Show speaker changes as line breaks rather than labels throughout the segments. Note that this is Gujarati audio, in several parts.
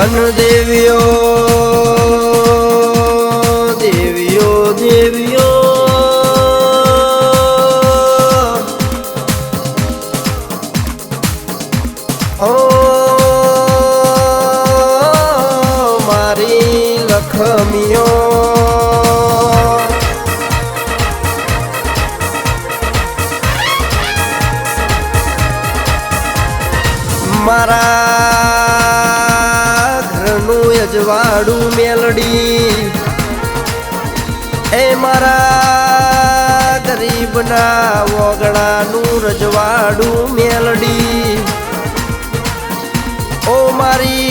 અન દેવીઓ દેવીઓ દેવીઓ. ઓ મારી લખમીઓ. મારા ઘરનું મેલડી. એ મારા ગરીબના વગડાનું રજવાડું મેલડી. ઓ મારી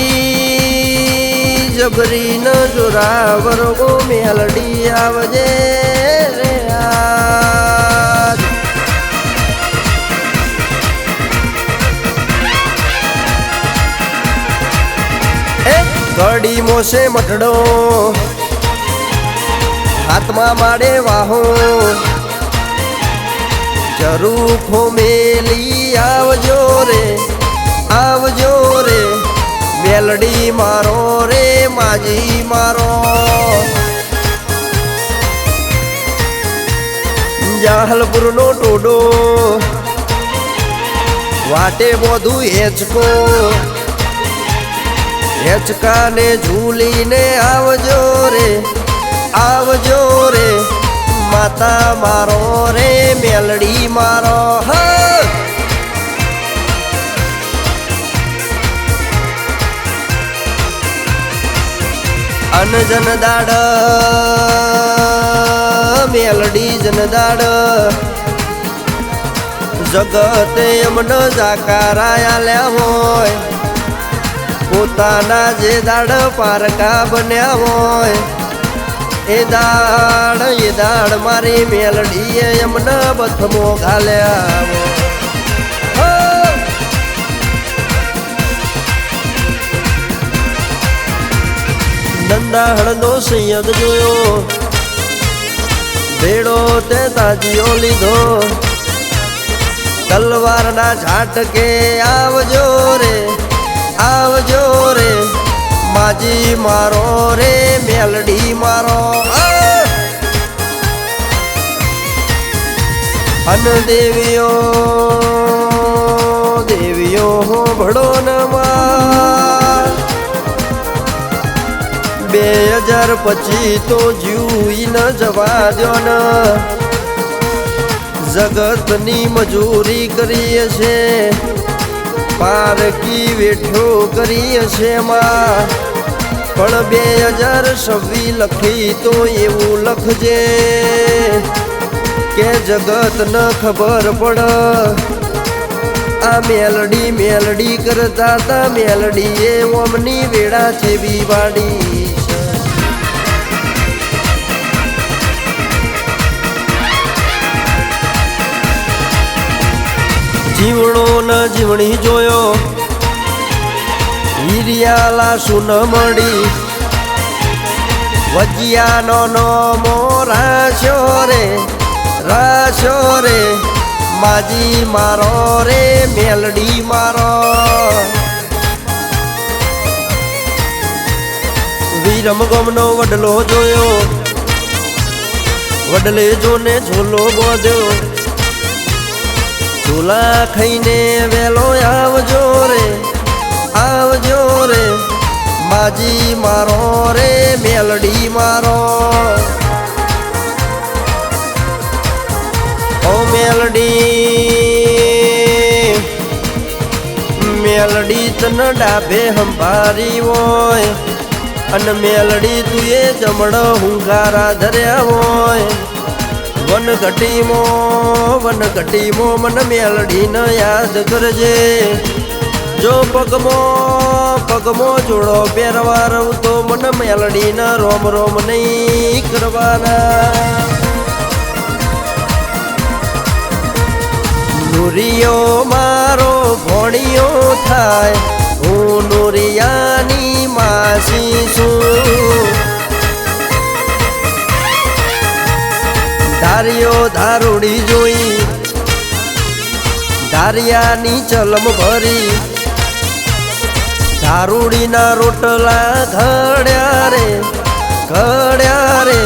જબરી ન જોરાવર ઓ મેલડી આવજે. ઘડી મોસે મઢડો. હાથમાં માડે વાહો. જરૂર ખોમેલી આવજો રે આવજો રે. મેલડી મારો રે, માજી મારો. જાહલપુરનો ટોડો. વાટે બધું હેચકો. હેચકાને ઝૂલીને આવજો રે આવજો રે. માતા મારો રે, મેલડી મારો, હા. અનજન દાડ, મેલડી જન દાડ. જગતે અમન જાકારાયા હોય. પોતાના જે દાડ પારકા બન્યા હોય, એ દાડ એ દાડ મારી મેલડીએ એમને બથમો ઘાલ્યા. નંદાહળનો સંયદ જોયો ભેડો તે તાજીઓ લીધો તલવારના ઝાટકે આવજો રે માજી મારો રે, મેલડી મારો! અન દેવીઓ દેવીઓ ભડો નમા બે હજાર પછી તો જીવી ન જવા દો ન. જગતની મજૂરી કરીએ છે, પારકી વેઠો કરીએ છે માં. પણ બે હજાર છવ્વી લખી તો એવું લખજે. કે જગત ન ખબર પડ. આ મેલડી મેલડી કરતા તા મેલડી એ ઓમની વેળા જેવી વાડી જીવણો ન જીવણી જોયો હિરિયાલા સુન મળી વજિયાનો નો મો રાશો રે રાશો રે. માજી મારો રે, મેલડી મારો. વિરમ ગમનો વડલો જોયો. વડલે જોને ઝોલો બોધ્યો. ઝોલા ખાઈને વેલો આવજો રે. માજી મારો રે, મેલડી મારો. ઓ મેલડી મેલડી તન ડાભે હંભારી હોય, અને મેલડી તું એ જમણો હુંગારા ધર્યા હોય. વન ઘટીમો વન ઘટીમો મન મેલડી ન યાદ કરજે. જો પગમો પગમો જોડો પહેરવા રહું તો મન મેલડી ન રોમ રોમ નહીં કરવાના. નુરિયો મારો ભણિયો થાય, હું નુરિયાની માસી છું. ધારિયો ધારુડી જોઈ ધારિયાની ચલમ ભરી દારૂડીના રોટલા ઘડ્યા રે ઘડ્યા રે.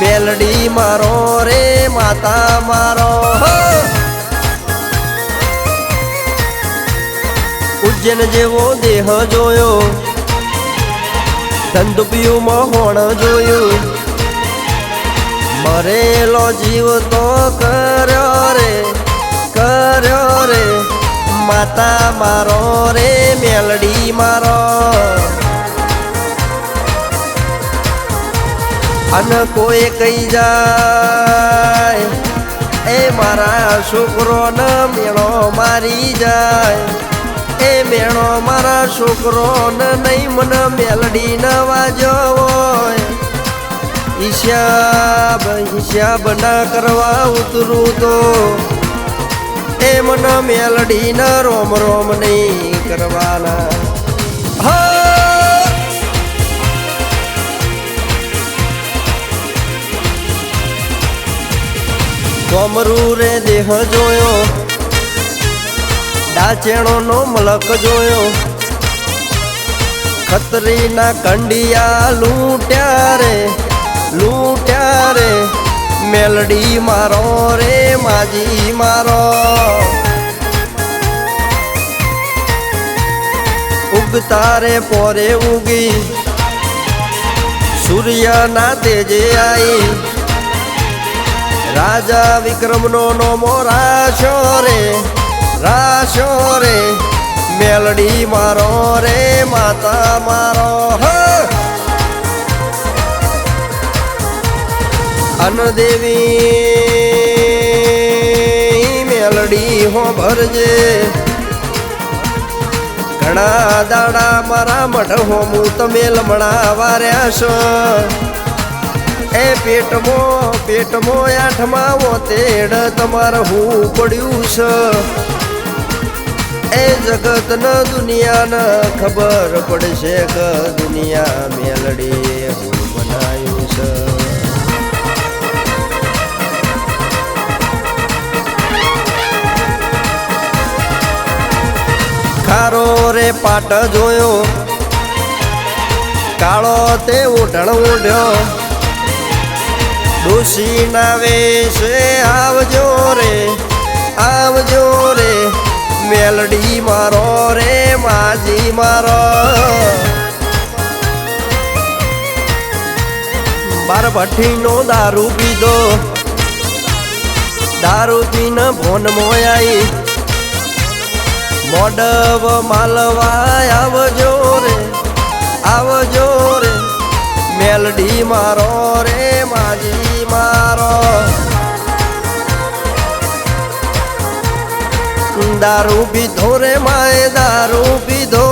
મેલડી મારો રે, માતા મારો ઉજ્જૈન જેવો દેહ જોયો, ધંધુપિયું મહોણ જોયું. મરેલો જીવ તો કર્યો રે કર્યો રે. માતા મારો રે મેલડી મારો. અને કોઈ કઈ જાય, એ મારા છોકરોને મેળો મારી જાય. એ મેળો મારા છોકરોને નહીં, મને મેલડી ન વાજો હોય. હિસાબ હિસાબ ના કરવા ઉતરું તો એ મને મેલડી ન રોમ રોમ નહીં કરવાના. હા! રે દેહ જોયો ડાચેણો નો મલક જોયો. ખતરીના કંડિયા લૂંટ્યા લૂંટ્યા રે મેલડી મારો રે માજી મારો. ઉગતા રે પોરે ઉગી. સૂર્યના તેજે આઈ. રાજા વિક્રમનો નોમો રાશો રે રાશો રે. મેલડી મારો રે, માતા મારો. હ અનદેવી મેલડી હો ભરજે. ઘણા દાડા મારા મઢ હોમું તમે લમણા વાર્યા છો. એ પેટમો પેટમો આઠમાં ઓતેડ તમારે હું પડ્યું છે. એ જગત ન દુનિયાને ખબર પડશે કે દુનિયા મેલડી. ખારો પાટ જોયો. કાળો તે ઉઢણ ઉઢ્યો. ડોશીના વેશે આવજો રે આવજો રે. મેલડી મારો રે, માજી મારો. બાર ભઠ્ઠીનો દારૂ પીધો. દારૂ પીને ભોન મોયાઈ. મોડવ માલવા આવજો રે આવજો રે. મેલડી મારો રે, માજી મારો. દારૂ પીધો રે માય, દારૂ પીધો.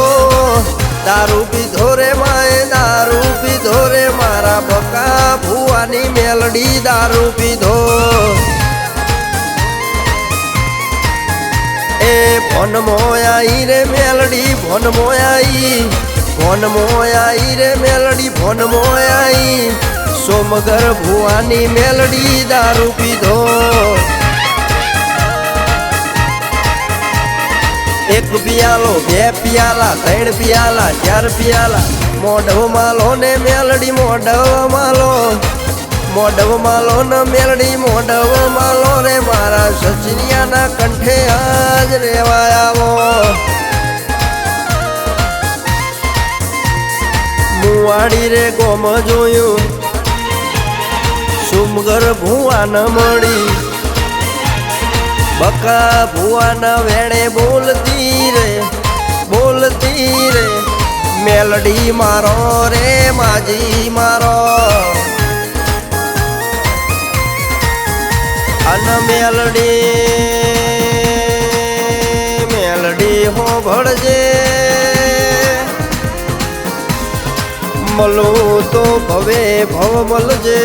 દારૂ પીધો રે માય, દારૂ પીધો રે મારા બકા ભુવાની મેલડી દારૂ પીધો. ફોન મોયાઈ રે મેલડી ફોન મોયાઈ ફોન મોયાઈ રે મેલડી ફોન મોયાઈ. સોમગર ભુવાની મેલડી દારૂ પીધો. એક પિયાલો બે પિયાલા, ત્રણ પિયાલા, ચાર પિયાલા. મોઢવ માલો ને મેલડી મોઢવ માલો. મોઢવ માલો ન મેલડી મોઢવ માલો રે મારા સચનિયાના કંઠે આજ રેવા આવો. મુવાડી રે ગોમ જોયું, સુમગર ભુવા ન મળી. બકા ભુવાના વેણે બોલતી રે બોલતી રે, મેલડી મારો રે, માજી મારો. અન મેલડી મેલડી હો ભળજે. મળું તો ભવે ભવ મળજે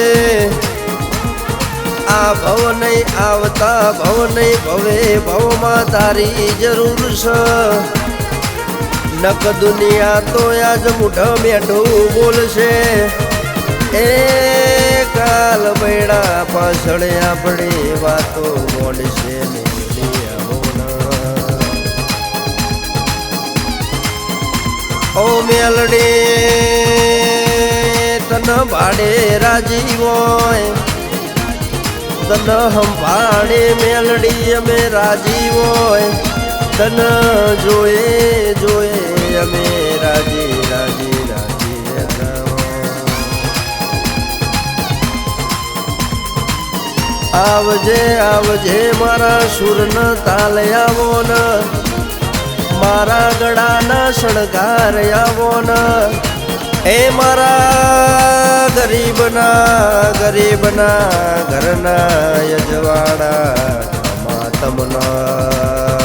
આ ભવ નહીં આવતા, ભવ નહીં ભવે, ભવમાં તારી જરૂર છે નક દુનિયા તો આજ મુઢ મેઢું બોલશે. પાછળ આપણે વાતો મોડશે ઓ મેલડી, તન ભાડે રાજી હોય. તન હંભાડે મેલડી, અમે રાજી હોય. તન જોયે જોયે અમે રાજી આવજે આવજે મારા સુરન તાલ આવો ન. મારા ગળાના શણગાર આવો ન. એ મારા ગરીબના ગરીબના ઘરના યજવાડા મા તમના